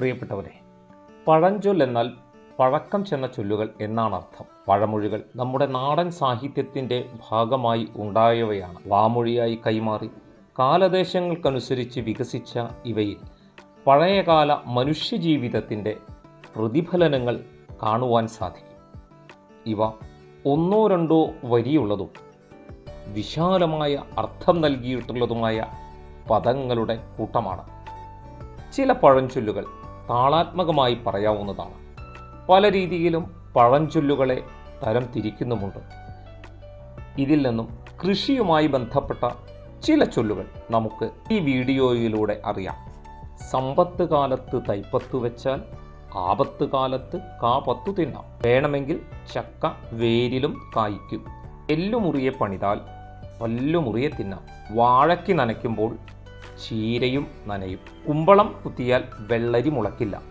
പ്രിയപ്പെട്ടവരെ പഴഞ്ചൊൽ എന്നാൽ പഴക്കം ചെന്ന ചൊല്ലുകൾ എന്നാണ് അർത്ഥം പഴമൊഴികൾ നമ്മുടെ നാടൻ സാഹിത്യത്തിന്റെ ഭാഗമായി ഉണ്ടായവയാണ്. വാമൊഴിയായി കൈമാറി കാലദേശങ്ങൾക്കനുസരിച്ച് വികസിച്ച ഇവയിൽ പഴയകാല മനുഷ്യജീവിതത്തിന്റെ പ്രതിഫലനങ്ങൾ കാണുവാൻ സാധിക്കും. ഇവ ഒന്നോ രണ്ടോ വരിയുള്ളതും വിശാലമായ അർത്ഥം നൽകിയിട്ടുള്ളതുമായ പദങ്ങളുടെ കൂട്ടമാണ്. ചില പഴഞ്ചൊല്ലുകൾ താളാത്മകമായി പറയാവുന്നതാണ്. പല രീതിയിലും പഴഞ്ചൊല്ലുകളെ തരം തിരിക്കുന്നുമുണ്ട്. ഇതിൽ നിന്നും കൃഷിയുമായി ബന്ധപ്പെട്ട ചില ചൊല്ലുകൾ നമുക്ക് ഈ വീഡിയോയിലൂടെ അറിയാം. സമ്പത്ത് കാലത്ത് തൈപ്പത്ത് വെച്ചാൽ ആപത്ത് കാലത്ത് കാപത്തു തിന്നാം. വേണമെങ്കിൽ ചക്ക വേരിലും കായ്ക്കും. എല്ലുമുറിയെ പണിതാൽ പല്ലുമുറിയെ തിന്നാം. വാഴയ്ക്ക് നനയ്ക്കുമ്പോൾ ചീരയും നനയും. കുമ്പളം കുത്തിയാൽ വെള്ളരി മുളക്കില്ല.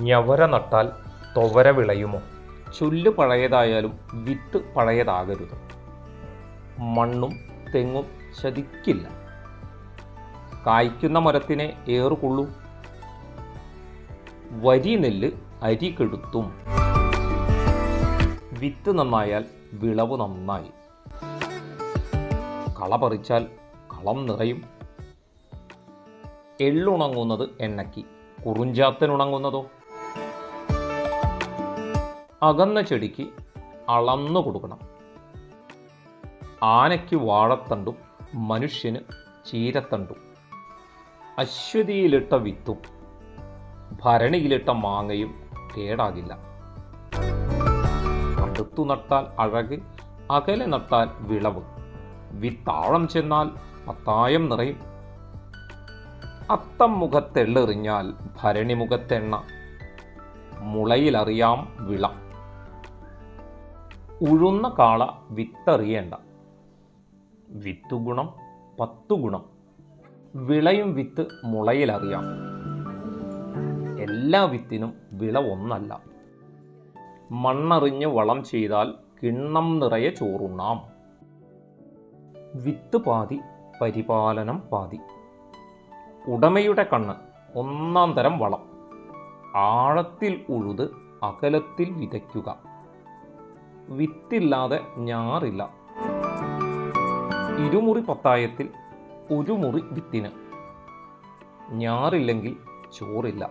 ഞവര നട്ടാൽ തൊവര വിളയുമോ? ചുല്ല് പഴയതായാലും വിത്ത് പഴയതാകരുത്. മണ്ണും തെങ്ങും ചതിക്കില്ല. കായ്ക്കുന്ന മരത്തിനെ ഏറുകൊള്ളൂ. വരി നെല്ല് അരി കെടുത്തും. വിത്ത് നന്നായാൽ വിളവ് നന്നായി. കള പറിച്ചാൽ കളം നിറയും. എള്ളുണങ്ങുന്നത് എണ്ണയ്ക്ക് കുറുഞ്ചാത്തനുണങ്ങുന്നതോ? അകന്ന ചെടിക്ക് അളന്നു കൊടുക്കണം. ആനയ്ക്ക് വാഴത്തണ്ടും മനുഷ്യന് ചീരത്തണ്ടും. അശ്വതിയിലിട്ട വിത്തും ഭരണിയിലിട്ട മാങ്ങയും കേടാകില്ല. അടുത്തു നട്ടാൽ അഴക് അകലെ നട്ടാൽ വിളവ്. വിത്താഴം ചെന്നാൽ പത്തായം നിറയും. അത്തം മുഖത്തെള്ളെറിഞ്ഞാൽ ഭരണി മുഖത്തെണ്ണ മുളയിലറിയാം വിള. ഉഴുന്ന കാള വിത്തറിയേണ്ട. വിത്തുഗുണം പത്തു ഗുണം വിളയും വിത്ത് മുളയിലറിയാം. എല്ലാ വിത്തിനും വിള ഒന്നല്ല. മണ്ണറിഞ്ഞ് വളം ചെയ്താൽ കിണ്ണം നിറയെ ചോറുണ്ണാം. വിത്ത് പാതി പരിപാലനം പാതി. ഉടമയുടെ കണ്ണ് ഒന്നാം തരം വളം. ആഴത്തിൽ ഉഴുത് അകലത്തിൽ വിതയ്ക്കുക. വിത്തില്ലാതെ ഞാറില്ല. ഇരുമുറി പത്തായത്തിൽ ഒരു മുറി വിത്തിന്. ഞാറില്ലെങ്കിൽ ചോറില്ല.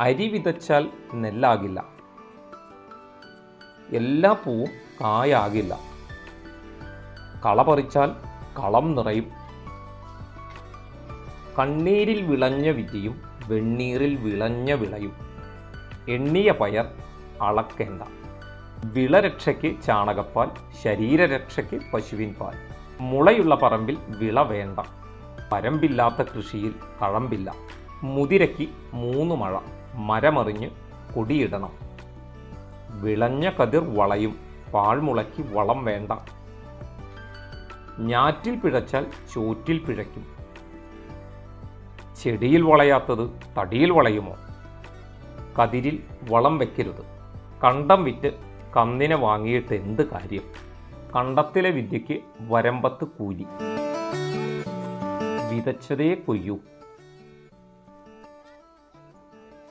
അരി വിതച്ചാൽ നെല്ലാകില്ല. എല്ലാ പൂവും കായാകില്ല. കള പറിച്ചാൽ കളം നിറയും. കണ്ണീരിൽ വിളഞ്ഞ വിധിയും വെണ്ണീറിൽ വിളഞ്ഞ വിളയും. എണ്ണിയ പയർ അളക്കേണ്ട. വിളരക്ഷയ്ക്ക് ചാണകപ്പാൽ ശരീരരക്ഷയ്ക്ക് പശുവിൻ പാൽ. മുളയുള്ള പറമ്പിൽ വിള വേണ്ട. പരമ്പില്ലാത്ത കൃഷിയിൽ കഴമ്പില്ല. മുതിരയ്ക്ക് മൂന്ന് മഴ മരമറിഞ്ഞ് കൊടിയിടണം. വിളഞ്ഞ കതിർ വളയും പാഴ്മുളയ്ക്ക് വളം വേണ്ട. ഞാറ്റിൽ പിഴച്ചാൽ ചോറ്റിൽ പിഴയ്ക്കും. ചെടിയിൽ വളയാത്തത് തടിയിൽ വളയുമോ? കതിരിൽ വളം വെക്കരുത്. കണ്ടം വിറ്റ് കന്നിനെ വാങ്ങിയിട്ട് എന്ത് കാര്യം? കണ്ടത്തിലെ വിദ്യയ്ക്ക് വരമ്പത്ത് കൂലി. വിതച്ചതേ കൊയ്യൂ.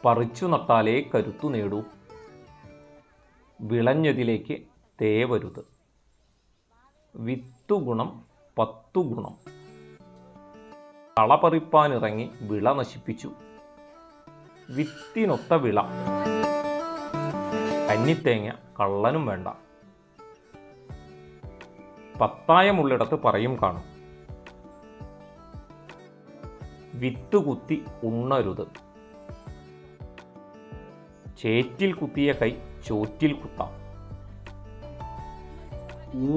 പറിച്ചു നട്ടാലേ കരുത്തു നേടൂ. വിളഞ്ഞതിലേക്ക് തേവരുത്. വിത്തുഗുണം പത്തു ഗുണം കളപറിപ്പാനിറങ്ങി വിള നശിപ്പിച്ചു. വിത്തിനൊത്ത വിള. കന്നിത്തേങ്ങ കള്ളനും വേണ്ട. പത്തായമുള്ളിടത്ത് പറയും കാണും. വിത്ത് കുത്തി ഉണ്ണരുത്. ചേറ്റിൽ കുത്തിയ കൈ ചോറ്റിൽ കുത്താം.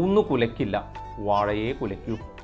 ഊന്നു കുലക്കില്ല വാഴയെ കുലയ്ക്കൂ.